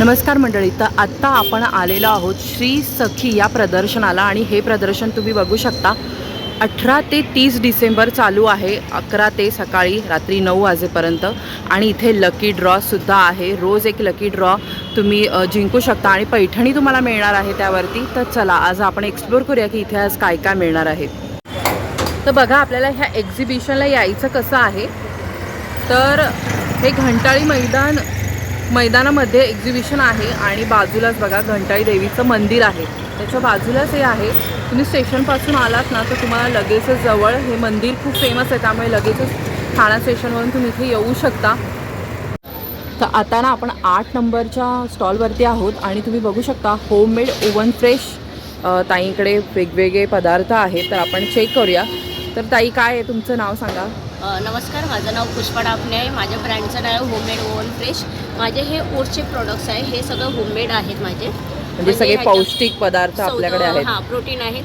नमस्कार मंडळी. तर आत्ता आपण आलेलो आहोत श्री सखी या प्रदर्शनाला आणि हे प्रदर्शन तुम्ही बघू शकता. अठरा ते तीस डिसेंबर चालू आहे. अकरा ते सकाळी रात्री नऊ वाजेपर्यंत आणि इथे लकी ड्रॉसुद्धा आहे. रोज एक लकी ड्रॉ तुम्ही जिंकू शकता आणि पैठणी तुम्हाला मिळणार आहे त्यावरती. तर चला आज आपण एक्सप्लोर करूया की इथे आज काय काय मिळणार आहे. तर बघा आपल्याला ह्या एक्झिबिशनला यायचं कसं आहे? तर हे घंटाळी मैदान मैदानामध्ये एक्झिबिशन आहे आणि बाजूलाच बघा घंटाई देवीचं मंदिर आहे. त्याच्या बाजूलाच हे आहे. तुम्ही स्टेशनपासून आलात ना तर तुम्हाला लगेचच जवळ हे मंदिर खूप फेमस आहे. त्यामुळे लगेचच ठाणा स्टेशनवरून तुम्ही इथे येऊ शकता. तर आता ना आपण आठ नंबरच्या स्टॉलवरती आहोत आणि तुम्ही बघू शकता होममेड ओवन फ्रेश ताईंकडे वेगवेगळे पदार्थ आहेत. तर आपण चेक करूया. तर ताई काय आहे? तुमचं नाव सांगा. नमस्कार माझं नाव पुष्पा डापणे आहे. माझ्या ब्रँडचं नाव आहे होममेड ओवन फ्रेश. माझे हे ओट्सचे प्रोडक्ट्स आहे. हे सगळं होममेड आहेत माझे. म्हणजे सगळे ह्याच्यात पौष्टिक पदार्थ आपल्याकडे आहेत. हां प्रोटीन आहेत.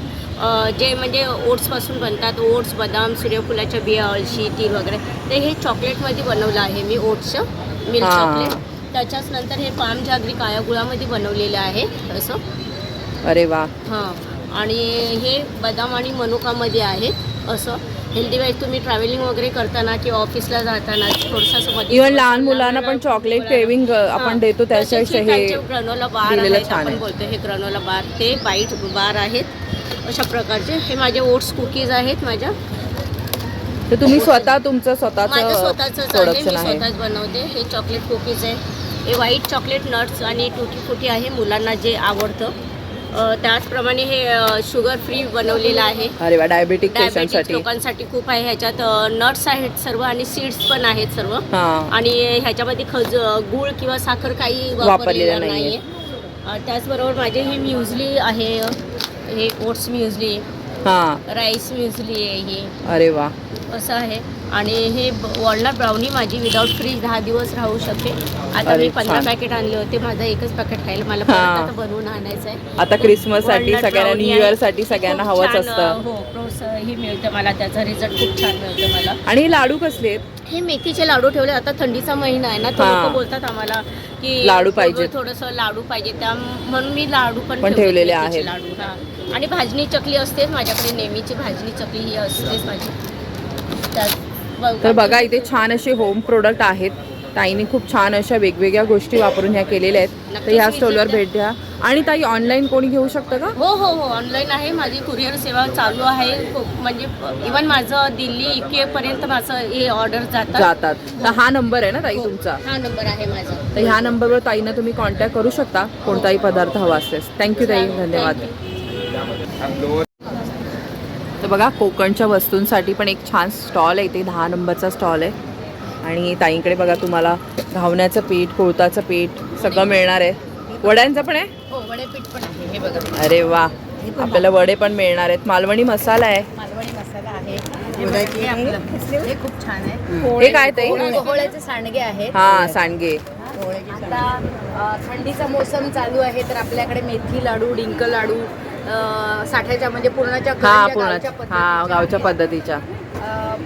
जे म्हणजे ओट्सपासून बनतात. ओट्स बदाम सूर्यफुलाच्या बिया अळशी तीळ वगैरे. ते हे चॉकलेटमध्ये बनवलं आहे मी ओट्सचं मिल्क. चॉकलेट. त्याच्याच नंतर हे पाम जागरी काळ्या गुळामध्ये बनवलेलं आहे असं. अरे वा. हां. आणि हे बदाम आणि मनुकामध्ये आहेत असं. हेल्दी वाईज तुम्ही ट्रॅव्हलिंग वगैरे करताना किंवा ऑफिसला जाताना थोडंसं इव्हन लहान मुलांना पण चॉकलेट क्रेविंग आपण देतो त्याच्याच हे ग्रनोला बार आपण. बोलतो हे ग्रनोला बार ते बाईट बार आहेत अशा प्रकारचे. हे माझे ओट्स कुकीज आहेत माझ्या. तर तुम्ही स्वतः तुमचं स्वतःचं स्वतःच आहे मी स्वतःच बनवते. हे चॉकलेट कुकीज आहे. हे व्हाईट चॉकलेट नट्स आणि टुटी फुटी आहे मुलांना जे आवडतं. त्याचप्रमाणे हे शुगर फ्री बनवलेलं आहे. अरे वा डायबेटिक लोकांसाठी खूप आहे. ह्याच्यात नट्स आहेत सर्व आणि सीड्स पण आहेत सर्व. आणि ह्याच्यामध्ये खज गुळ किंवा साखर काही वापरलेलं नाहीये. त्याचबरोबर माझे हे म्युझली आहे. हे ओट्स म्युझली हां. राईस म्युझली आहे हे. अरे वा. असं आहे आणि हे वॉलनट ब्राउनी माझी विदाऊट फ्रीज दहा दिवस राहू शकते आता मी पंधरा. पॅकेट आणले होते माझं एकच पॅकेट राहील मला. परत आता बनवून आणायचं आहे आता क्रिसमससाठी सगळ्यांना न्यू आहे. इयरसाठी सगळ्यांना हवंच असतं हो प्रोस हे मिळतं मला त्याचा रिझल्ट खूप छान मिळतो मला आणि लाडू कसले आहेत हे मेथीचे लाडू ठेवले आता थंडीचा महिना आहे ना हा. लोक बोलतात आम्हाला की लाडू पाहिजेत. थोडस लाडू पाहिजे त्या म्हणून मी लाडू पण पण ठेवले, ठेवलेले मेथीचे आहेत. लाडू हा आणि भाजणी चकली असतेच माझ्याकडे नेहमीची भाजणी चकली ही असतेच माझी तर बघा इथे छान असे होम प्रोडक्ट आहेत. ताईने खूप छान अशा वेगवेगळ्या गोष्टी वापरून ह्या केलेल्या आहेत. तर ह्या स्टॉलवर. भेट द्या. आणि ताई ऑनलाईन कोणी घेऊ शकतं का? हो हो हो. ऑनलाईन आहे. माझी कुरिअर सेवा चालू आहे. खूप म्हणजे इवन माझं दिल्ली युके पर्यंत माझं हे ऑर्डर जातात. जातात. तर हा नंबर आहे ना ताई हो. तुमचा? हा नंबर आहे माझा. तर ह्या नंबरवर ताईंना तुम्ही कॉन्टॅक्ट करू शकता. कोणताही पदार्थ हवा असल्यास थँक्यू ताई. धन्यवाद. तर बघा कोकणच्या वस्तूंसाठी पण एक छान स्टॉल आहे. इथे दहा नंबरचा स्टॉल आहे. आणि ताईंकडे बघा तुम्हाला घावण्याचं पीठ कोळताचं पीठ सगळं मिळणार आहे. वड्यांचं पण आहे? हो वडेपीठ पण आहे. हे बघा. अरे वा. आपल्याला वडे पण मिळणार आहेत. मालवणी मसाला आहे. मालवणी मसाला आहे. हे बघा, आपलं खूप छान आहे. काय ताई? सांडगे आहेत. हा सांडगे. थंडीचा मोसम चालू आहे तर आपल्याकडे मेथी लाडू डिंक लाडू साठ्याच्या म्हणजे पूर्णाच्या हा पूर्ण हा. गावच्या पद्धतीच्या.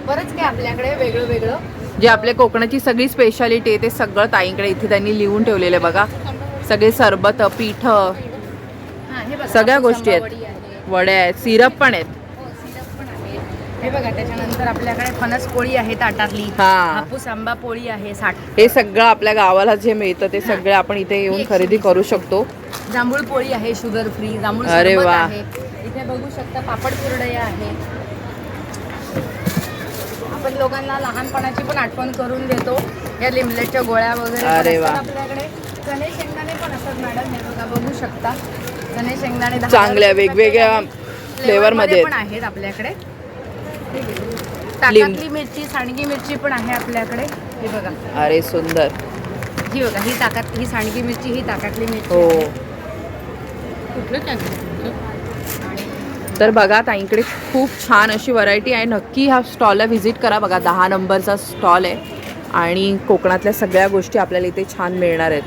बरंच काय आपल्याकडे वेगळं वेगळं. जे आपल्या कोकणाची सगळी स्पेशालिटी आहे ते सगळं ताईंकडे इथे त्यांनी लिहून ठेवलेलं आहे बघा. सगळे सरबत पीठ सगळ्या गोष्टी आहेत. वड्या आहेत सिरप पण आहेत. हो, सिरप पण आहे. हे बघा त्याच्यानंतर आपल्याकडे फणस पोळी आहे ताटातली. हा. हापूस आंबा पोळी आहे साठ हे सगळं आपल्या गावाला जे मिळतं ते सगळं आपण इथे येऊन खरेदी करू शकतो. जांभूळ पोळी आहे शुगर फ्री जांभूळ अरे सरबत वा. आहे. इथे बघू शकता पापड कुरडया आहे. आपण लोकांना लहानपणाची पण आठवण करून देतो. या लिमलेटच्या गोळ्या वगैरे पण अरे वा. आपल्याकडे. चणे शेंगदाणे पण असतात मॅडम हे बघा बघू शकता. चणे शेंगदाणे दहा चांगल्या वेगवेगळ्या flavor मध्ये पण आहेत आपल्याकडे. ताकातली मिरची सांडगी मिरची पण आहे आपल्याकडे. हे बघा. अरे सुंदर. ही बघा ही ताकात ही सांडगी मिरची ही ताकातली मिरची हो. आहे. कुठलं टाकलं? तर बघा ताईंकडे खूप छान अशी व्हरायटी आहे. नक्की ह्या स्टॉलला व्हिजिट करा. बघा दहा नंबरचा स्टॉल आहे. आणि कोकणातल्या सगळ्या गोष्टी आपल्याला इथे छान मिळणार आहेत.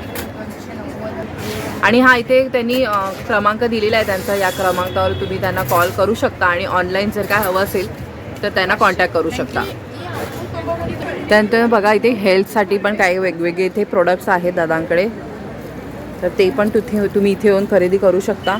आणि हा इथे त्यांनी अ, क्रमांक दिलेला आहे त्यांचा. या क्रमांकावर तुम्ही त्यांना कॉल करू शकता. आणि ऑनलाईन जर काय हवं असेल तर त्यांना कॉन्टॅक्ट करू शकता. त्यानंतर बघा इथे हेल्थसाठी पण काही वेगवेगळे इथे प्रोडक्ट्स आहेत दादांकडे तर ते पण तुथे तुम्ही इथे येऊन खरेदी करू शकता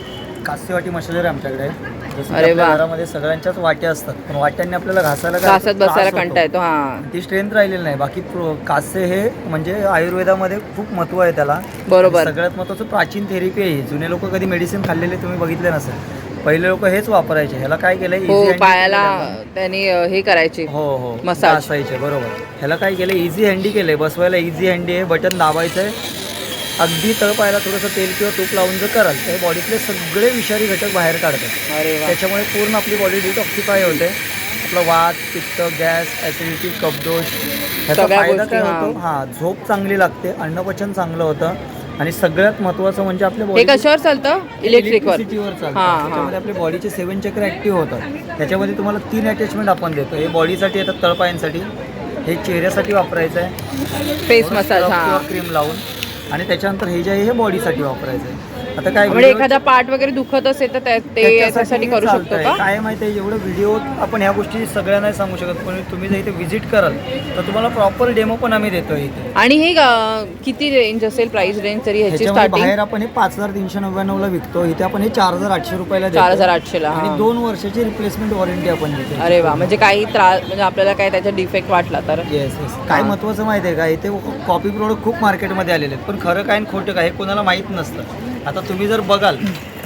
कास्तेवाटी मशाजर आहे आमच्याकडे अरे की आपल्या वा. घरामध्ये सगळ्यांच्याच वाट्या असतात पण वाट्यांनी आपल्याला घासायला काय घासत? बसायला कंटा. येतो हा ती स्ट्रेंथ राहिलेली नाही बाकी प्रो- कासे हे म्हणजे आयुर्वेदामध्ये खूप महत्त्व आहे त्याला बरोबर. आणि सगळ्यात महत्वाचं प्राचीन थेरपी आहे ही. जुने लोक कधी मेडिसिन खाल्लेले तुम्ही बघितले नसेल पहिले लोक हेच वापरायचे. ह्याला काय केलंय हो easy पायाला केलंय त्यांना. अ, हे करायचे. हो हो. Massage. असायचे बरोबर. ह्याला काय केलं? इझी हँडी केलंय. बसवायला इझी हँडी आहे. बटन दाबायचं आहे अगदी तळपायला थोडंसं तेल किंवा तूप लावून जर कराल तर बॉडीतले सगळे विषारी घटक बाहेर काढतात. अरे वा. त्याच्यामुळे पूर्ण आपली बॉडी डिटॉक्सिफाय होते. आपलं वात पित्त गॅस ॲसिडिटी कपदोष ह्याचा सगळ्या फायदा गोष्टी, काय हा. होतो? हा झोप चांगली लागते. अन्नपचन चांगलं होतं. आणि सगळ्यात महत्त्वाचं म्हणजे आपल्या हे body- कशावर चालतं? इलेक्ट्रिकवर इलेक्ट्रिसिटीवर चालतं. हा, हा. त्याच्यामध्ये आपले बॉडीचे सेवन चक्र ऍक्टिव्ह होतात. त्याच्यामध्ये तुम्हाला तीन अटॅचमेंट आपण देतो. हे बॉडीसाठी येतात तळपायांसाठी. हे चेहऱ्यासाठी वापरायचं आहे. फेस मसाज हा. क्रीम लावून. आणि त्याच्यानंतर हे जे आहे हे बॉडीसाठी वापरायचं आहे. आता काय म्हणजे video- एखादा पार्ट वगैरे दुखत असेल तर त्या- ते याच्यासाठी करू शकतो चालतंय. का? काय माहिती आहे एवढं व्हिडिओ आपण ह्या गोष्टी सगळ्यांना नाही सांगू शकत पण तुम्ही जर इथे व्हिजिट कराल तर तुम्हाला प्रॉपर डेमो पण आम्ही देतो इथे. आणि हे अ, किती रेंज असेल प्राइस रेंज तरी ह्याची ह्याच्यामध्ये स्टार्टिंग बाहेर आपण हे पाच हजार तीनशे नव्याण्णवला विकतो इथे आपण हे चार हजार आठशे रुपयाला चार हजार आठशेला आणि हा. दोन वर्षाची रिप्लेसमेंट वॉरंटी आपण देतो अरे वा म्हणजे काही त्रास म्हणजे आपल्याला काय त्याचा डिफेक्ट वाटला तर. येस येस काय महत्वाचं माहिती आहे का? इथे कॉपी प्रोडक्ट खूप मार्केटमध्ये आलेले आहेत पण खरं काय आणि खोटं काय हे कोणाला माहीत नसतं. आता तुम्ही जर बघाल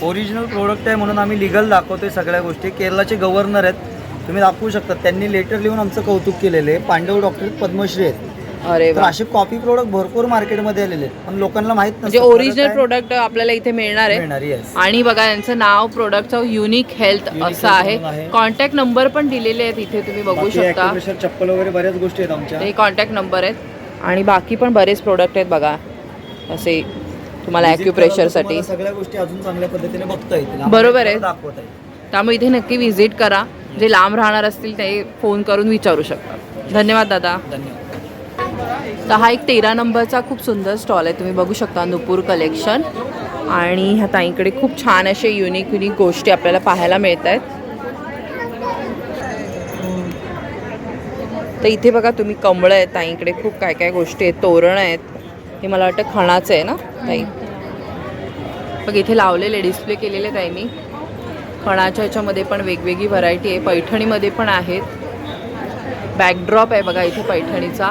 ओरिजिनल प्रोडक्ट आहे म्हणून आम्ही लिगल दाखवतोय सगळ्या गोष्टी. केरळाचे गव्हर्नर आहेत. तुम्ही दाखवू शकता. त्यांनी लेटर लिहून आमचं कौतुक केलेलं आहे. पांडव डॉक्टर पद्मश्री आहेत. अरे तर वा. असे कॉपी प्रोडक्ट भरपूर मार्केटमध्ये आलेले आहेत. पण लोकांना माहीत म्हणजे ओरिजिनल प्रोडक्ट आपल्याला इथे मिळणार आहे. मिळणार आणि बघा यांचं नाव प्रोडक्टचं युनिक हेल्थ Unique असं Health आहे. म्हणून आहे. कॉन्टॅक्ट नंबर पण दिलेले आहेत इथे तुम्ही बघू शकता. चप्पल वगैरे बऱ्याच गोष्टी आहेत आमच्या. हे कॉन्टॅक्ट नंबर आहेत. आणि बाकी पण बरेच प्रोडक्ट आहेत बघा. असे तुम्हाला ॲक्युप्रेशरसाठी सगळ्या गोष्टी अजून चांगल्या पद्धतीने बघता येतील. बरोबर आहे. दाखवत आहे त्यामुळे इथे नक्की व्हिजिट करा. जे लांब राहणार असतील ते फोन करून विचारू शकता. धन्यवाद दादा. धन्यवाद. तर हा एक तेरा नंबरचा खूप सुंदर स्टॉल आहे. तुम्ही बघू शकता नुपूर कलेक्शन आणि ह्या ताईंकडे खूप छान असे युनिक युनिक गोष्टी आपल्याला पाहायला मिळत आहेत. तर इथे बघा तुम्ही कमळं आहेत ताईंकडे. खूप काय काय गोष्टी आहेत तोरण आहेत. हे मला वाटतं खणाचं आहे ना ताई? बघ इथे लावलेले डिस्प्ले केलेले ताईंनी खणाच्या ह्याच्यामध्ये पण वेगवेगळी व्हरायटी आहे. पैठणीमध्ये पण आहेत. बॅकड्रॉप आहे बघा इथे पैठणीचा.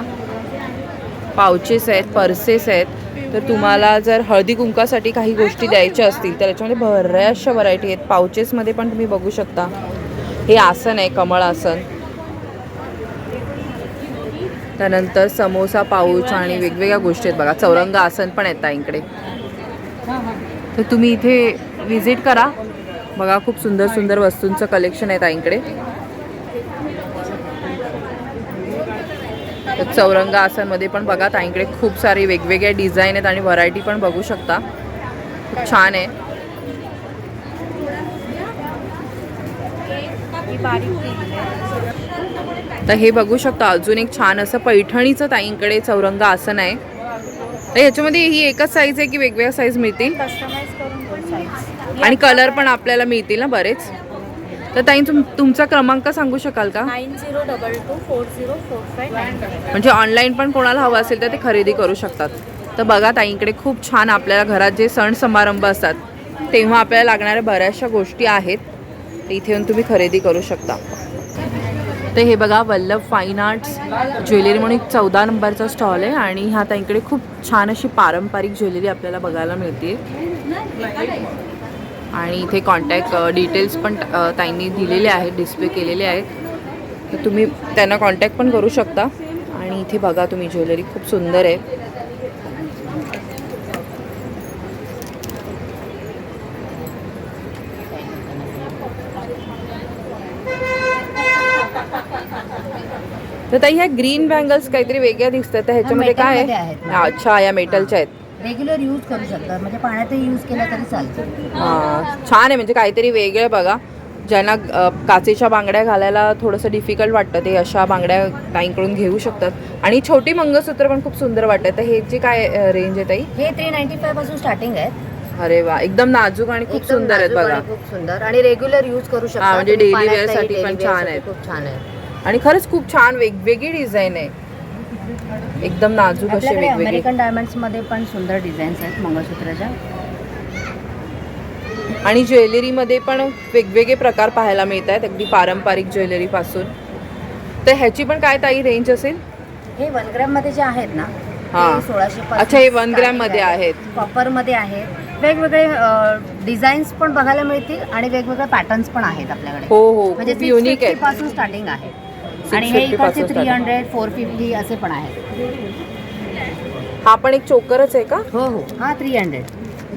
पाउचेस आहेत पर्सेस आहेत. तर तुम्हाला जर हळदी कुंकासाठी काही गोष्टी द्यायच्या असतील तर याच्यामध्ये बऱ्याचशा व्हरायटी आहेत. पाउचेसमध्ये पण तुम्ही बघू शकता. हे आसन आहे कमळ आसन. त्यानंतर समोसा पाऊच आणि वेगवेगळ्या गोष्टी आहेत बघा. चौरंग आसन पण आहेत ताईंकडे. तर तुम्ही इथे व्हिजिट करा. बघा खूप सुंदर सुंदर वस्तूंचं कलेक्शन आहे ताईंकडे. तर चौरंग आसनमध्ये पण बघा ताईंकडे खूप सारे वेगवेगळे डिझाईन आहेत आणि व्हरायटी पण बघू शकता. खूप छान आहे. तर हे बघू शकता अजून एक छान असं पैठणीचं ताईंकडे चौरंग आसन आहे. तर ह्याच्यामध्ये ही एकच साईज आहे की वेगवेगळ्या साईज मिळतील? आणि कलर पण आपल्याला मिळतील ना बरेच? तर ताई तुम तुमचा क्रमांक सांगू शकाल का? म्हणजे ऑनलाईन पण कोणाला हवं असेल तर ते खरेदी करू शकतात. तर बघा ताईंकडे खूप छान आपल्याला घरात जे सण समारंभ असतात तेव्हा आपल्याला लागणाऱ्या बऱ्याचशा गोष्टी आहेत. इथे येऊन तुम्ही खरेदी करू शकता. तर हे बघा वल्लभ फाईन आर्ट्स ज्वेलरी म्हणून एक चौदा नंबरचा स्टॉल आहे आणि ह्या त्यांकडे खूप छान अशी पारंपरिक ज्वेलरी आपल्याला बघायला मिळते. आणि इथे कॉन्टॅक्ट डिटेल्स पण त्यांनी दिलेले आहेत डिस्प्ले केलेले आहेत. तर तुम्ही त्यांना कॉन्टॅक्ट पण करू शकता. आणि इथे बघा तुम्ही ज्वेलरी खूप सुंदर आहे. तर ताई ह्या ग्रीन बँगल्स काहीतरी वेगळ्या दिसतात. तर ह्याच्यामध्ये काय आहे? आहेत. अच्छा या मेटलच्या आहेत. रेग्युलर यूज करू शकतात. म्हणजे पाण्यातही यूज केला तरी चालतं. हा, छान आहे. म्हणजे काहीतरी वेगळं बघा. ज्यांना अ, काचेच्या बांगड्या घालायला थोडंसं डिफिकल्ट वाटतं ते अशा बांगड्या ताईंकडून घेऊ शकतात. आणि छोटी मंगळसूत्र पण खूप सुंदर वाटतं. तर ह्याची काय रेंज आहे ताई? हे थ्री नाईन्टी फायपासून स्टार्टिंग आहे अरे वा एकदम नाजूक आणि खूप सुंदर आहेत बघा. खूप सुंदर. आणि रेग्युलर यूज करू शकता. हा, म्हणजे तुम्ही daily wear पाण्यातही साठी पण wear छानसाठी आहेत. खूप छान आहे आणि खरंच खूप छान वेगवेगळी डिझाईन आहे. एकदम नाजूक असे वेगवेगळे. अमेरिकन डायमंड्समध्ये पण सुंदर डिझाईन्स आहेत मंगळसूत्राच्या. आणि ज्वेलरीमध्ये पण वेगवेगळे प्रकार पाहायला मिळत आहेत अगदी पारंपरिक ज्वेलरी पासून. तर ह्याची पण काय ताई रेंज असेल? हे वन ग्रॅममध्ये जे आहेत ना हा. सोळाशे अच्छा, हे one gram मध्ये आहेत. कॉपरमध्ये आहेत. वेगवेगळे डिझाईन्स पण बघायला मिळतील आणि वेगवेगळे पॅटर्न्स पण आहेत आपल्याकडे. हो हो. म्हणजे खूप युनिक आहेत. पासून स्टार्टिंग आहे. आणि हे 650 इकडचे थ्री. हंड्रेड फोर फिफ्टी असे पण आहेत. हा पण एक चोकरच आहे का? हो हो. हा थ्री हंड्रेड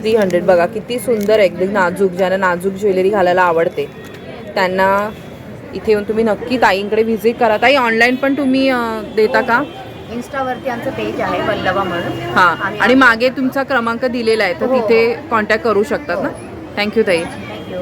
थ्री हंड्रेड बघा किती सुंदर आहे. एकदम नाजूक ज्यांना नाजूक ज्वेलरी घालायला आवडते त्यांना इथे येऊन तुम्ही नक्की ताईंकडे व्हिजिट करा. ताई ऑनलाईन पण तुम्ही देता का? इन्स्टावरती आमचं पेज आहे वल्लभा म्हणून. हां. आणि मागे तुमचा क्रमांक दिलेला आहे तर हो. तिथे कॉन्टॅक्ट करू शकतात ना? थँक्यू ताई. थँक्यू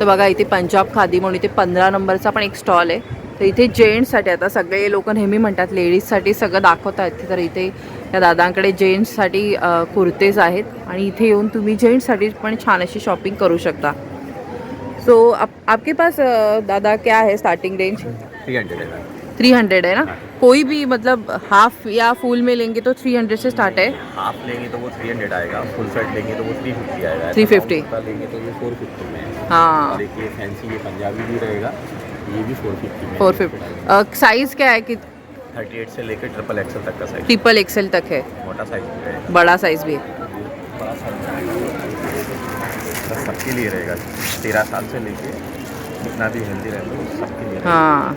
तर बघा इथे पंजाब खादी म्हणून इथे पंधरा नंबरचा पण एक स्टॉल आहे. तर इथे जेंट्ससाठी आता सगळे लोक नेहमी म्हणतात लेडीजसाठी सगळं दाखवत आहेत तर इथे त्या दादांकडे जेंट्ससाठी कुर्तेज आहेत आणि इथे येऊन तुम्ही जेंट्ससाठी पण छान अशी शॉपिंग करू शकता. सो आप, आपके पास दादा क्या है स्टार्टिंग रेंज थ्री हंड्रेड है थ्री हंड्रेड है ना? कोई भी मतलब हाफ या फुल में लेंगे तो थ्री हंड्रेड से स्टार्ट है। हाफ लेंगे तो वो थ्री हंड्रेड आएगा फुल सेट लेंगे तो वो थ्री फिफ्टी आएगा। 350 का लेंगे तो ये फोर फिफ्टी में। है। ये फैंसी ये पंजाबी भी रहेगा। ये भी फोर फिफ्टी में फोर फिफ्टी साइज़ क्या है कि थर्टी एट से लेकर ट्रिपल एक्सल तक का साइज ट्रिपल एक्सेल तक है। मोटा साइज भी रहेगा बड़ा साइज़ भी है। सबके लिए रहेगा। तेरह साल से लेके जितना भी हेल्दी रहेगा सबके लिए। हाँ।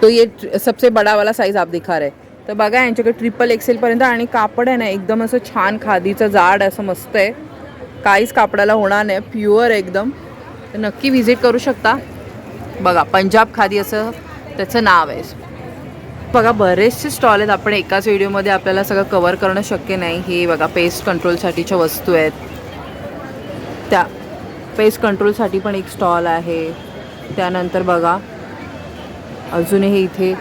तो ये सबसे बड़ा वाला साईज आप दिखा रहे तर बघा यांच्याकडे ट्रिपल एक्सेलपर्यंत आणि कापड आहे ना एकदम असं छान खादीचं जाड असं मस्त आहे. काहीच कापडाला होणार नाही प्युअर एकदम. तर नक्की व्हिजिट करू शकता. बघा पंजाब खादी असं त्याचं नाव आहे. बघा बरेचसे स्टॉल आहेत. आपण एकाच व्हिडिओमध्ये आपल्याला सगळं कवर करणं शक्य नाही. हे बघा पेस्ट कंट्रोलसाठीच्या वस्तू आहेत. त्या पेस्ट कंट्रोलसाठी पण एक स्टॉल आहे. त्यानंतर बघा अजूनही इथे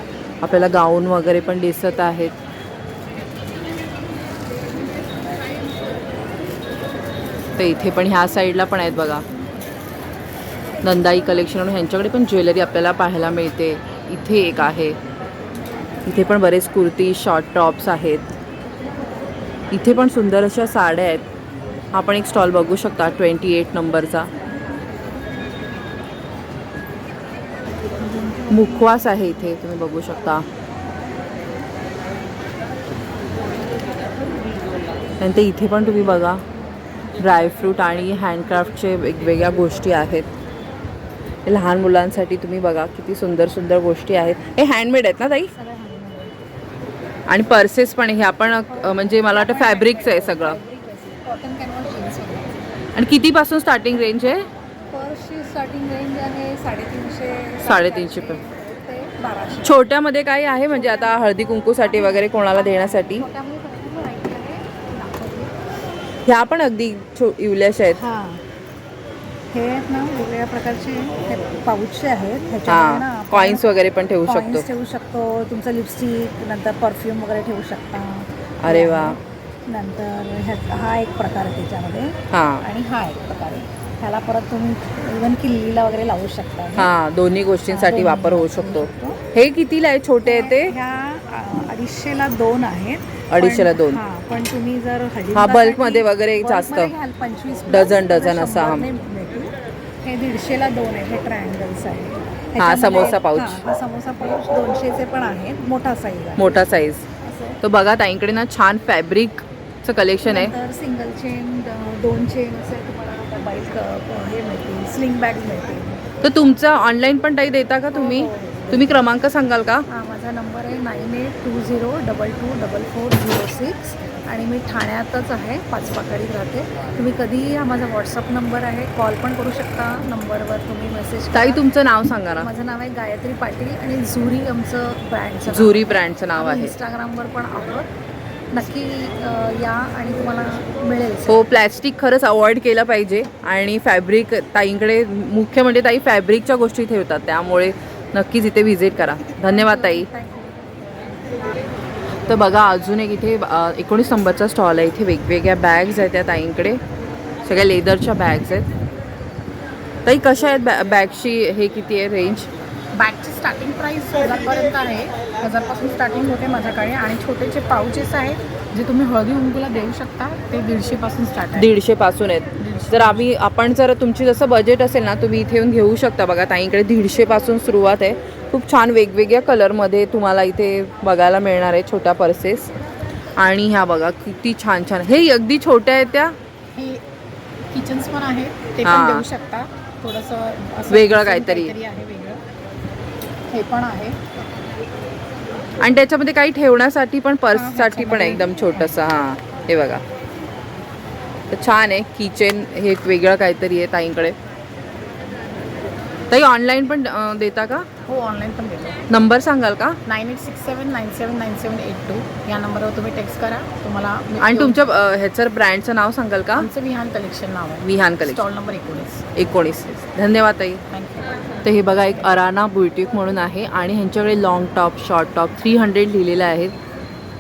आपल्याला गाऊन वगैरे पण दिसत आहेत. तर इथे पण ह्या साईडला पण आहेत बघा. नंदाई कलेक्शन म्हणून ह्यांच्याकडे पण ज्वेलरी आपल्याला पाहायला मिळते. इथे एक आहे. इथे पण बरेच कुर्ती शॉर्ट टॉप्स आहेत. इथे पण सुंदर अशा साड्या आहेत. हा एक स्टॉल बघू शकता ट्वेंटी एट नंबरचा. मुखवास आहे इथे तुम्ही बघू शकता. नंतर इथे पण तुम्ही बघा. ड्रायफ्रूट आणि हँडक्राफ्टचे वेगवेगळ्या गोष्टी आहेत. लहान मुलांसाठी तुम्ही बघा किती सुंदर सुंदर गोष्टी आहेत. हे हँडमेड आहेत ना ताई? आणि पर्सेस पण हे आपण म्हणजे मला वाटतं फॅब्रिकचं आहे सगळं. आणि कितीपासून स्टार्टिंग रेंज आहे? स्टार्टिंग रेंज आहे साडेतीनशे साडेतीनशे पण छोट्यामध्ये काही आहे? म्हणजे आता हळदी कुंकूसाठी वगैरे कोणाला देण्यासाठी? ह्या पण अगदी इवल्याश आहेत. हां आहेत ना वेगवेगळ्या प्रकारचे हे पाऊचचे आहेत ह्याच्यामध्ये ना हां आपण कॉईन्स वगैरे पण ठेवू coins शकतो. ठेवू शकतो तुमचं लिपस्टिक नंतर परफ्यूम वगैरे ठेवू शकता. अरे वा. नंतर ह्या हा एक प्रकार आहे त्याच्यामध्ये. हां. आणि हा एक प्रकार आहे. ह्याला परत तुम्ही इवन किल्लीला वगैरे लावू शकता. हां दोन्ही गोष्टींसाठी वापर होऊ शकतो. हे कितीला आहे? छोटे आहे ते? ह्या अ, अडीचशेला दोन आहेत. अडीचशेला दोन. हा पण तुम्ही जर हा, bulk मध्ये वगैरे जास्त. घ्याल पंचवीस डझन- डझन असा, हा. हे दीडशेला दोन आहे हे ट्रायंगल्स आहे. हा, समोसा pouch. हा, हा समोसा पाऊच दोनशेचे पण आहेत मोठा साईज आहे. मोठा साईज. तर बघा ताईंकडे ना छान फॅब्रिकचं कलेक्शन आहे. नंतर सिंगल चेन दोन चेन असे तुम्हाला मोबाईल हे मिळतील स्लिंग बॅग मिळतील. तर तुमचं ऑनलाईन पण ताई देता का तुम्ही? तुम्ही क्रमांक सांगाल का? हा माझा नंबर आहे nine eight two zero double two double four zero six आणि मी ठाण्यातच आहे पाचपाकडीत राहते. तुम्ही कधीही हा माझा व्हॉट्सअप नंबर आहे कॉल पण करू शकता नंबरवर तुम्ही मेसेज ताई तुमचं नाव सांगा ना. माझं नाव आहे गायत्री पाटील आणि झुरी आमचं ब्रँडचं झुरी ब्रँडचं नाव आहे. इंस्टाग्रामवर पण आहोत. नक्की या आणि तुम्हाला मिळेल. हो प्लॅस्टिक खरंच अवॉइड केलं पाहिजे आणि फॅब्रिक ताईंकडे मुख्य म्हणजे ताई फॅब्रिकच्या गोष्टी ठेवतात. त्यामुळे नक्कीच इथे व्हिजिट करा. धन्यवाद ताई. तर बघा अजून एक इथे एकोणीस नंबरचा स्टॉल आहे. इथे वेगवेगळ्या बॅग्स आहेत त्या ताईंकडे. सगळ्या लेदरच्या बॅग्स आहेत. ताई कशा आहेत बॅ बॅगची हे किती आहे रेंज बॅगची स्टार्टिंग प्राईस हजारपर्यंत आहे. हजारपासून स्टार्टिंग होते माझ्याकडे. आणि छोटेचे पाऊचेस आहेत जे तुम्ही हळदी कुंकूला देऊ शकता ते दीडशेपासून स्टार्ट आहे. दीडशे पासून आहेत जर आम्ही आपण जर तुमची जसं बजेट असेल ना तुम्ही इथे येऊन घेऊ शकता. बघा ताईंकडे दीडशे पासून सुरुवात आहे. खूप छान वेगवेगळ्या कलरमध्ये तुम्हाला इथे बघायला मिळणार आहे छोट्या पर्सेस. आणि ह्या बघा किती छान छान. हे अगदी छोट्या आहेत त्या. किचन्स पण आहेत. ते हा. पण देऊ शकता. थोडंसं वेगळं काहीतरी. आहे वेगळं. हे पण आहे. आणि त्याच्यामध्ये काही ठेवण्यासाठी पण पर्ससाठी पण आहे. एकदम छोटंसं. हां. हे बघा. तर छान आहे. किचन हे एक वेगळं काहीतरी आहे ताईंकडे. ताई ऑनलाईन पण अं, देता का? हो ऑनलाईन पण देतो. नंबर सांगाल का? Nine eight six seven nine seven nine seven eight two. या नंबरवर तुम्ही टेक्स्ट करा. तुम्हाला मी आणि तुमच्या अं, ह्याचं ब्रँडचं नाव सांगाल का? आमचं विहान कलेक्शन नाव आहे. विहान कलेक्शन स्टॉल नंबर एकोणीस. एकोणीस. धन्यवाद ताई. थँक्यू तर हे बघा एक अराना बुटिक म्हणून आहे आणि ह्यांच्याकडे long top short top three hundred लिहिलेले आहेत.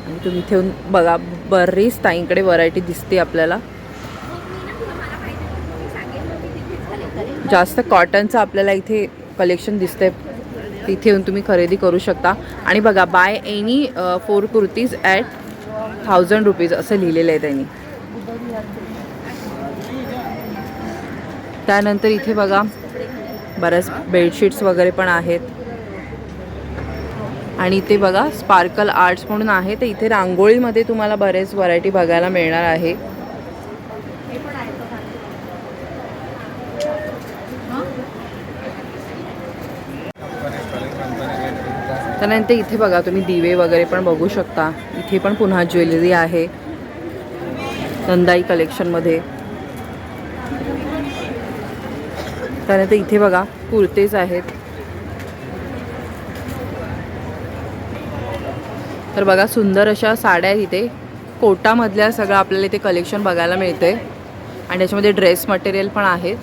आणि तुम्ही इथे येऊन बघा बरीच ताईंकडे व्हरायटी दिसते आपल्याला. जास्त कॉटनचं आपल्याला इथे कलेक्शन दिसते तिथे येऊन तुम्ही खरेदी करू शकता. आणि बघा buy any four kurtis at thousand rupees असं लिहिलेलं आहे त्यांनी. त्यानंतर इथे बघा बऱ्याच बेडशीट्स वगैरे पण आहेत. आणि इथे बघा स्पार्कल आर्ट्स म्हणून आहे. तर इथे रांगोळीमध्ये तुम्हाला बरेच व्हरायटी बघायला मिळणार आहे. त्यानंतर इथे बघा तुम्ही दिवे वगैरे पण बघू शकता. इथे पण पुन्हा ज्वेलरी आहे. नंदाई कलेक्शनमध्ये त्यानंतर इथे बघा कुर्तेज आहेत. तर बघा सुंदर अशा साड्या आहेत इथे. कोटामधल्या सगळं आपल्याला इथे कलेक्शन बघायला मिळते आणि त्याच्यामध्ये ड्रेस मटेरियल पण आहेत.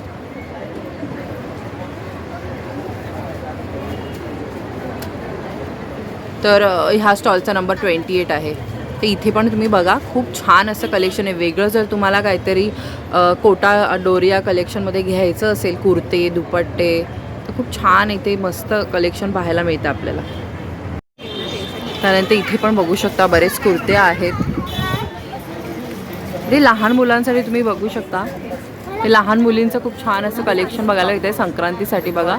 तर ह्या स्टॉलचा नंबर ट्वेंटी एट आहे. तर इथे पण तुम्ही बघा खूप छान असं कलेक्शन आहे. वेगळं जर तुम्हाला काहीतरी कोटा डोरिया कलेक्शनमध्ये घ्यायचं असेल कुर्ते दुपट्टे तर खूप छान इथे मस्त कलेक्शन पाहायला मिळतं आपल्याला. त्यानंतर इथे पण बघू शकता बरेच कुर्ते आहेत. ते लहान मुलांसाठी तुम्ही बघू शकता. ते लहान मुलींचं खूप छान असं कलेक्शन बघायला येतं संक्रांतीसाठी बघा.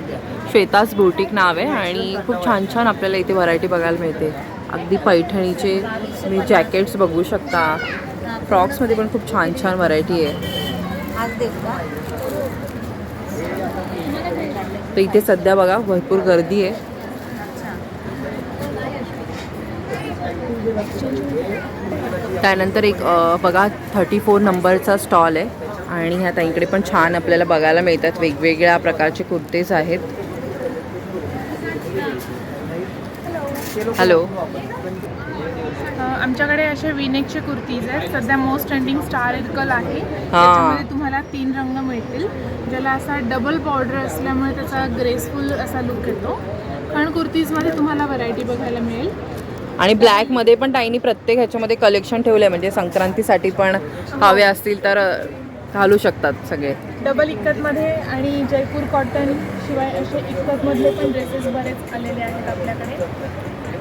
श्वेताज बुटीक नाव आहे आणि खूप छान छान आपल्याला इथे व्हरायटी बघायला मिळते. अगदी पैठणीचे तुम्ही जॅकेट्स बघू शकता. फ्रॉक्समध्ये पण खूप छान छान व्हरायटी आहे. तर इथे सध्या बघा भरपूर गर्दी आहे. त्यानंतर एक बघा थर्टी फोर नंबरचा स्टॉल आहे. आणि ह्या ताईकडे पण छान आपल्याला बघायला मिळतात. वेगवेगळ्या प्रकारचे कुर्तेज आहेत. हॅलो अ, आमच्याकडे असे विनेकचे कुर्तीज आहेत. सध्या मोस्ट ट्रेंडिंग स्टार इरकल आहे. त्याच्यामध्ये तुम्हाला तीन रंग मिळतील. ज्याला असा डबल बॉर्डर असल्यामुळे त्याचा ग्रेसफुल असा लुक येतो. कारण कुर्तीजमध्ये तुम्हाला व्हरायटी बघायला मिळेल. आणि ब्लॅकमध्ये पण ताईंनी प्रत्येक ह्याच्यामध्ये कलेक्शन ठेवलं आहे म्हणजे संक्रांतीसाठी पण हवे असतील तर घालू शकतात सगळे. डबल इक्कतमध्ये आणि जयपूर कॉटन शिवाय असे इक्कतमधले पण ड्रेसेस बरेच आलेले आहेत आपल्याकडे.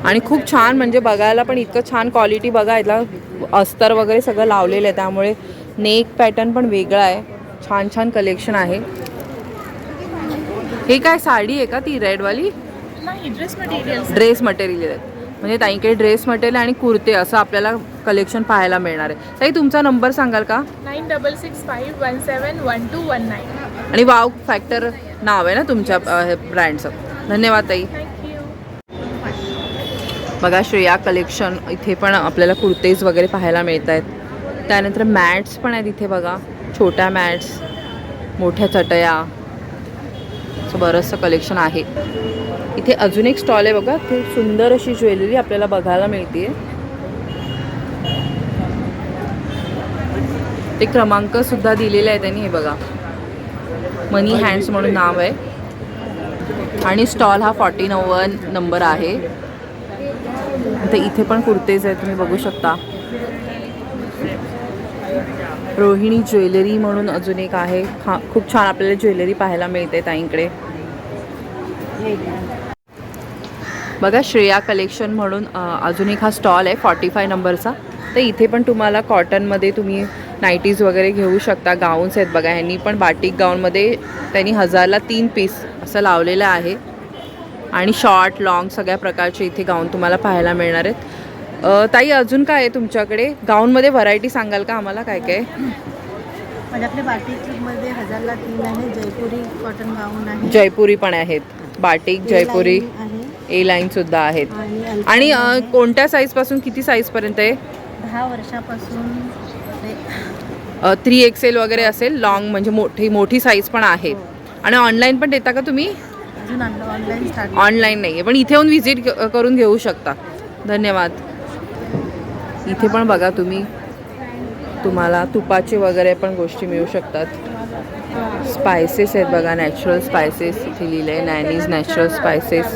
आणि खूप छान म्हणजे बघायला पण इतकं छान क्वालिटी बघायला अस्तर वगैरे सगळं लावलेलं आहे त्यामुळे नेक पॅटर्न पण वेगळा आहे. छान छान कलेक्शन आहे. हे काय साडी आहे का ती रेडवाली ड्रेस मटेरियल आहेत. म्हणजे ताईंकडे ड्रेस मटेरियल आणि कुर्ते असं आपल्याला कलेक्शन पाहायला मिळणार आहे. ताई तुमचा नंबर सांगाल का? Nine double six five one seven one two one nine. आणि वाव फॅक्टर नाव आहे ना तुमच्या ब्रँडचं धन्यवाद ताई. बघा श्रेया कलेक्शन इथे पण आपल्याला कुर्तेज वगैरे पाहायला मिळत आहेत त्यानंतर मॅट्स पण आहेत इथे बघा. छोट्या मॅट्स मोठ्या चटया. असं बरंचसं कलेक्शन आहे. इथे अजून एक स्टॉल आहे बघा. ते सुंदर अशी ज्वेलरी आपल्याला बघायला मिळते ते क्रमांकसुद्धा दिलेले आहे त्यांनी हे बघा. मनी हँड्स म्हणून नाव आहे. आणि स्टॉल हा फॉर्टी नव्वद नंबर आहे. तर इथे पण कुर्तेज आहेत तुम्ही बघू शकता. रोहिणी ज्वेलरी म्हणून अजून एक आहे. खा खूप छान आपल्याला ज्वेलरी पाहायला मिळते ताईंकडे. बघा श्रेया कलेक्शन म्हणून अजून एक हा स्टॉल आहे फॉर्टी फाय नंबरचा. तर इथे पण तुम्हाला कॉटनमध्ये तुम्ही नाईटीज वगैरे घेऊ शकता. गाऊन्स आहेत बघा ह्यांनी पण बाटिक गाऊनमध्ये त्यांनी हजारला तीन पीस असं लावलेलं आहे. आणि शॉर्ट लॉंग सगळ्या प्रकारचे इथे गाऊन तुम्हाला पाहायला मिळणार आहेत. ताई अजून काय आहे तुमच्याकडे? गाऊनमध्ये व्हरायटी सांगाल का आम्हाला? काय काय? माझ्याकडे बाटिकमध्ये हजारला तीन आहे जयपुरी कॉटन गाऊन आहे. जयपुरी पण आहेत. बाटिक जयपुरी ए लाईन सुद्धा आहेत. आणि. कोणत्या साईजपासून किती साईजपर्यंत आहे? दहा वर्षापासून थ्री एक्सेल वगैरे असेल लॉंग म्हणजे मोठी मोठी साईज पण आहे. आणि ऑनलाईन पण देता का तुम्ही? अजून ऑनलाईन स्टार्ट ऑनलाईन नाही. आहे पण इथे येऊन व्हिजिट करून घेऊ शकता. धन्यवाद. इथे पण बघा तुम्ही. तुम्हाला तुपाचे वगैरे पण गोष्टी मिळू शकतात. स्पायसेस आहेत बघा नॅचरल स्पायसेस इथे लिहिलं आहे नॅनीज नॅचरल स्पायसेस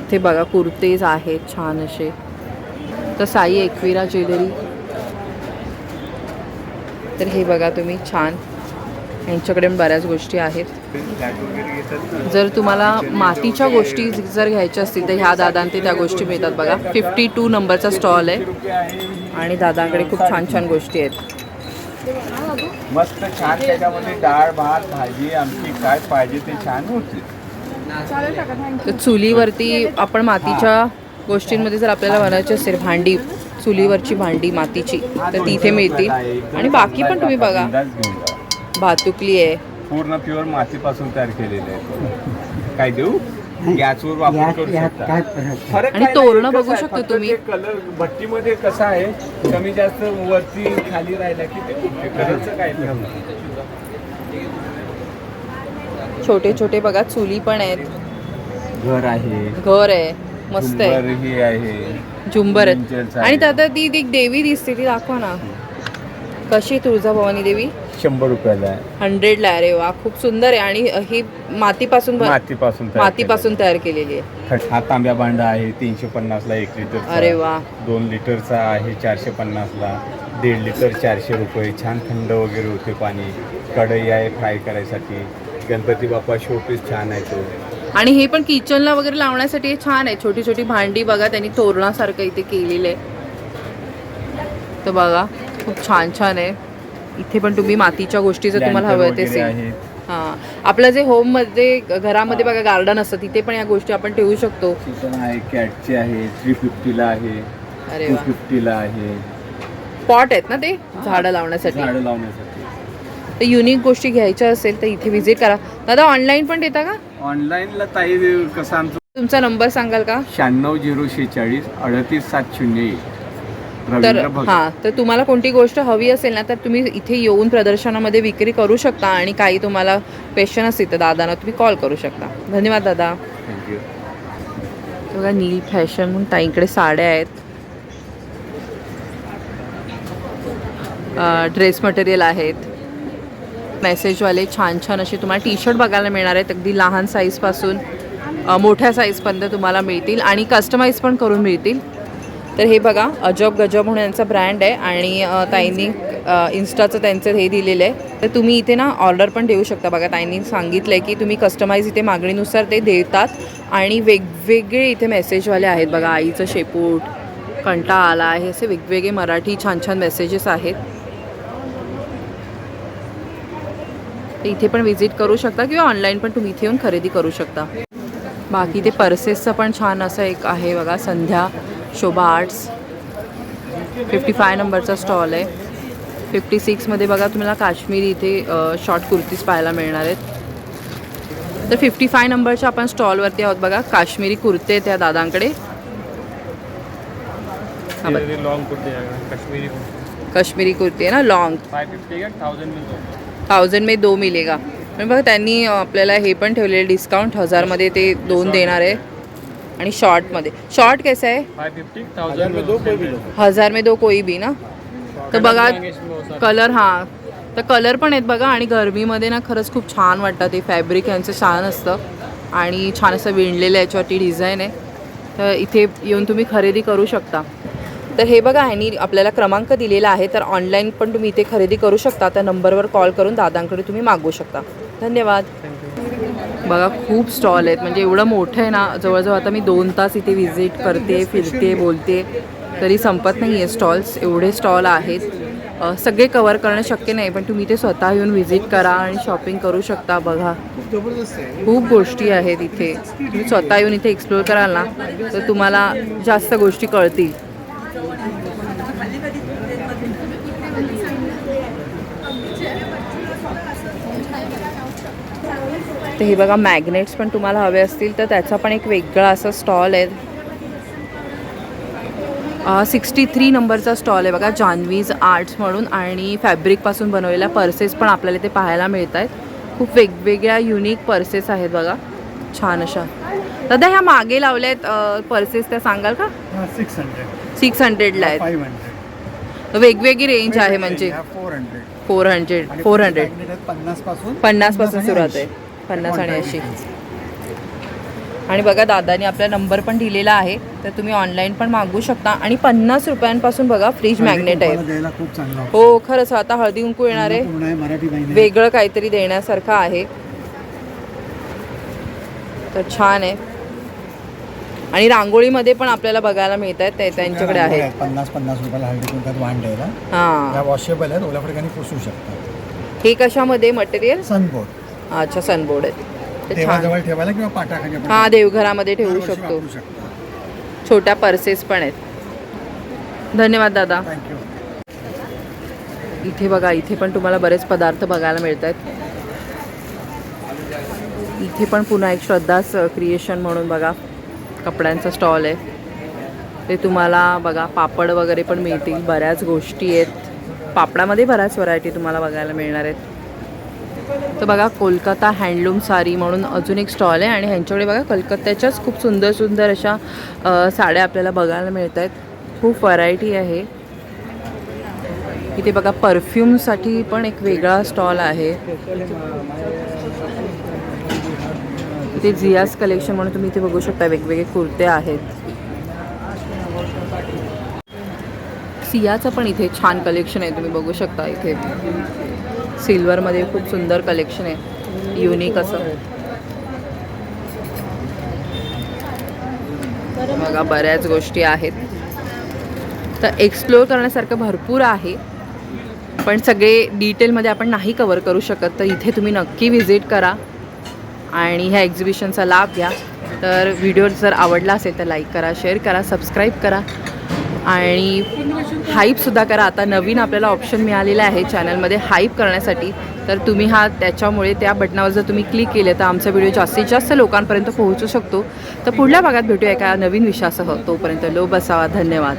इथे बघा कुर्तेज आहेत छान असे. तर साई एकविरा ज्वेलरी. तर हे बघा तुम्ही छान. यांच्याकडे पण बऱ्याच गोष्टी आहेत. जर तुम्हाला मातीच्या गोष्टी जर घ्यायच्या असतील तर ह्या दादांते ते त्या गोष्टी मिळतात बघा. फिफ्टी टू नंबरचा स्टॉल आहे. आणि दादांकडे खूप छान छान गोष्टी आहेत. मस्त छान त्याच्यामध्ये डाळ भात भाजी आमची काय पाहिजे ते छान होते. चुलीवरती आपण मातीच्या गोष्टींमध्ये जर आपल्याला बनायची असेल भांडी चुलीवरची भांडी मातीची तर ती इथे मिळतील. आणि बाकी पण तुम्ही बघा. भातुकली आहे. पूर्ण प्युअर मातीपासून तयार केलेले आहे काय देऊ? गॅसवर वापर करू शकता. फरक आणि काय तोरणं बघू आहे. शकतो फक्त तुम्ही. ते कलर भट्टीमध्ये कसं आहे कमी जास्त वरती खाली राहिला की ते फुटते. कलरचं काय नाही. छोटे छोटे बघा चुली पण आहेत. घर आहे. घर आहे. मस्त आहे. झुंबर ही आहे. झुंबर आहेत. झुंबरचं आणि. त्यात ती ती एक देवी दिसते ती दाखवा ना. कशी तुळजाभवानी देवी? शंभर रुपयाला आहे. हंड्रेडला आहे. अरे वा खूप सुंदर आहे. आणि ही मातीपासून बन- मातीपासून तयार मातीपासून तयार केलेली आहे. केलेलं. हा तांब्या भांडा आहे तीनशे पन्नासला एक लिटर अरे वा. दोन लिटरचा आहे चारशे पन्नासला. दीड लिटर चारशे रुपये. छान थंड वगैरे होते पाणी. कढई आहे फ्राय करायसाठी. गणपती बाप्पा शोपीस छान आहे तो. आणि हे पण किचनला वगैरे लावण्यासाठी हे छान आहे. छोटी छोटी भांडी बघा त्यांनी तोरणासारखं इथे केलेलं आहे. तर बघा खूप छान छान आहे. इथे पण तुम्ही मातीच्या गोष्टी जर तुम्हाला हव्या ते आहेत. हां. आपलं जे होममध्ये घरामध्ये बघा गार्डन असतं तिथे पण या गोष्टी आपण ठेवू शकतो. आहे कॅटचे आहे थ्री फिफ्टीला आहे अरे वा. फिफ्टीला आहे. पॉट आहेत ना ते? झाडं लावण्यासाठी. झाडं लावण्यासाठी. तर युनिक गोष्टी घ्यायच्या असेल तर इथे व्हिजिट करा. दादा ऑनलाईन पण देता का? ऑनलाईनला ताई कसं आमचं तुमचा नंबर सांगाल का? शहाण्णव झिरो शेहेचाळीस अडतीस सात शून्य एक. तर हां तर तुम्हाला कोणती गोष्ट हवी असेल ना तर तुम्ही इथे येऊन प्रदर्शनामध्ये विक्री करू शकता आणि काही तुम्हाला क्वेश्चन असतील तर दादांना तुम्ही कॉल करू शकता. धन्यवाद दादा. थँक्यू बघा नील फॅशन म्हणून ताईंकडे साड्या आहेत. ड्रेस मटेरियल आहेत. मेसेजवाले छान छान असे तुम्हाला टी शर्ट बघायला मिळणार आहेत. अगदी लहान साईजपासून मोठ्या साईजपर्यंत तुम्हाला मिळतील आणि कस्टमाइज पण करून मिळतील. तर हे बघा अजब गजब म्हणून यांचा ब्रँड आहे आणि ताईंनी इन्स्टाचं त्यांचं हे दिलेलं आहे. तर तुम्ही इथे ना ऑर्डर पण देऊ शकता बघा. ताईंनी सांगितलं आहे की तुम्ही कस्टमाइज इथे मागणीनुसार ते देतात आणि वेगवेगळे इथे मेसेजवाले आहेत बघा. आईचं शेपूट कंटा आला आहे. असे वेगवेगळे मराठी छान छान मेसेजेस आहेत. तर इथे पण विजिट करू शकता किंवा ऑनलाईन पण तुम्ही इथे येऊन खरेदी करू शकता. बाकी ते पर्सेसचं पण छान असं एक आहे बघा Sandhya. Shobha arts. Fifty five नंबरचा स्टॉल आहे. फिफ्टी सिक्समध्ये बघा तुम्हाला काश्मीरी इथे शॉर्ट कुर्तीज पाहायला मिळणार आहेत. तर फिफ्टी फाय नंबरच्या आपण स्टॉलवरती आहोत बघा. काश्मीरी कुर्ते आहेत त्या दादांकडे. कश्मीरी काश्मीरी कुर्ती आहे ना का? थाउजेंड में दो थाउजंड में दो मिलेगा. पण बघा त्यांनी आपल्याला हे पण ठेवलेलं डिस्काउंट हजारमध्ये ते दोन देणार आहे. आणि शॉर्टमध्ये. शॉर्ट कैसा आहे फाइव फिफ्टी थाउजेंड में दो कोई भी लो हजार में दो कोई भी ना? तर बघा कलर हां. तर कलर पण आहेत बघा आणि गरमीमध्ये ना खरंच खूप छान वाटतं ते फॅब्रिक यांचं छान असतं. आणि छान असं विणलेलं याच्यावरती डिझाईन आहे. तर इथे येऊन तुम्ही खरेदी करू शकता. तर हे बघा ह्यांनी आपल्याला क्रमांक दिलेला आहे तर ऑनलाईन पण तुम्ही इथे खरेदी करू शकता. त्या नंबरवर कॉल करून दादांकडे तुम्ही मागवू शकता. धन्यवाद. बघा खूप स्टॉल आहेत. म्हणजे एवढं मोठं आहे ना जवळजवळ आता मी दोन तास इथे व्हिजिट करते फिरते बोलते तरी संपत नाही आहे स्टॉल्स एवढे स्टॉल आहेत. सगळे कवर करणं शक्य नाही पण तुम्ही ते स्वतः येऊन व्हिजिट करा आणि शॉपिंग करू शकता बघा. खूप गोष्टी आहेत इथे. तुम्ही स्वतः येऊन इथे एक्सप्लोअर कराल ना तर तुम्हाला जास्त गोष्टी कळतील. तर हे बघा मॅग्नेट्स पण तुम्हाला हवे असतील तर त्याचा पण एक वेगळा असा स्टॉल आहे. सिक्स्टी थ्री नंबरचा स्टॉल आहे बघा जान्हवीज आर्ट्स म्हणून आणि फॅब्रिकपासून बनवलेल्या पर्सेस पण आपल्याला इथे पाहायला मिळत आहेत खूप वेगवेगळ्या युनिक पर्सेस आहेत बघा. छान अशा. दादा ह्या मागे लावल्या आहेत पर्सेस त्या सांगाल का? सिक्स हंड्रेड सिक्स हंड्रेडला आहेत. वेगवेगळी रेंज आहे म्हणजे. Four hundred four hundred four hundred पन्नासपासून सुरुवात आहे. पन्नास आणि ऐंशी. आणि बघा दादानी आपला नंबर पण दिलेला आहे तर तुम्ही ऑनलाईन पण मागवू शकता. आणि पन्नास रुपयांपासून बघा फ्रीज मॅग्नेट आहे. हो खरंच आता हळदी कुंकू येणार आहे. वेगळं काहीतरी देण्यासारखं आहे. तर छान आहे. आणि रांगोळीमध्ये पण आपल्याला बघायला मिळत आहेत ते त्यांच्याकडे आहे पन्नास पन्नास रुपयाला हळदी कुंकात वाण द्यायला. हां. वॉशेबल आहेत ओल्या फडक्याने पुसू हे कशामध्ये? मटेरियल सनबोर्ड अच्छा सनबोर्ड आहे ते छान. देवाजवळ ठेवायला किंवा पाटाखाली आपण? हां देवघरामध्ये ठेवू दरवर्षी शकतो. वापरू शकतो. छोट्या पर्सेस पण आहेत. धन्यवाद दादा. थँक्यू इथे बघा इथे पण तुम्हाला बरेच पदार्थ बघायला मिळत आहेत इथे पण पुन्हा एक श्रद्धाच क्रिएशन म्हणून बघा कपड्यांचा स्टॉल आहे. ते तुम्हाला बघा पापड वगैरे पण मिळतील. बऱ्याच गोष्टी आहेत. पापडामध्ये बऱ्याच व्हरायटी तुम्हाला बघायला मिळणार आहेत. तर बघा कोलकाता हँडलूम साडी म्हणून अजून एक स्टॉल आहे आणि ह्यांच्याकडे बघा कलकत्त्याच्याच खूप सुंदर सुंदर अशा साड्या आपल्याला बघायला मिळत आहेत खूप व्हरायटी आहे. इथे बघा परफ्यूमसाठी पण एक वेगळा स्टॉल आहे. इथे जियास कलेक्शन म्हणून तुम्ही इथे बघू शकता वेगवेगळे कुर्ते आहेत. सियाचं पण इथे छान कलेक्शन आहे तुम्ही बघू शकता इथे. सिल्वरमध्ये खूप सुंदर कलेक्शन आहे. युनिक असं. बघा बऱ्याच गोष्टी आहेत. तर एक्सप्लोअर करण्यासारखं भरपूर आहे. पण सगळे डिटेलमध्ये आपण नाही कवर करू शकत तर इथे तुम्ही नक्की व्हिजिट करा. आणि ह्या एक्झिबिशनचा लाभ घ्या. तर व्हिडिओ जर आवडला असेल तर लाईक करा शेअर करा सबस्क्राईब करा. आणि हाईपसुद्धा करा. आता नवीन आपल्याला ऑप्शन मिळालेला आहे चॅनलमध्ये हाईप करण्यासाठी. तर तुम्ही हा त्याच्यामुळे त्या बटनावर जर तुम्ही क्लिक केले तर आमचा व्हिडिओ जास्तीत जास्त लोकांपर्यंत पोहोचू शकतो. तर पुढल्या भागात भेटूया एका नवीन विषयासह. तोपर्यंत लो बसावा. धन्यवाद.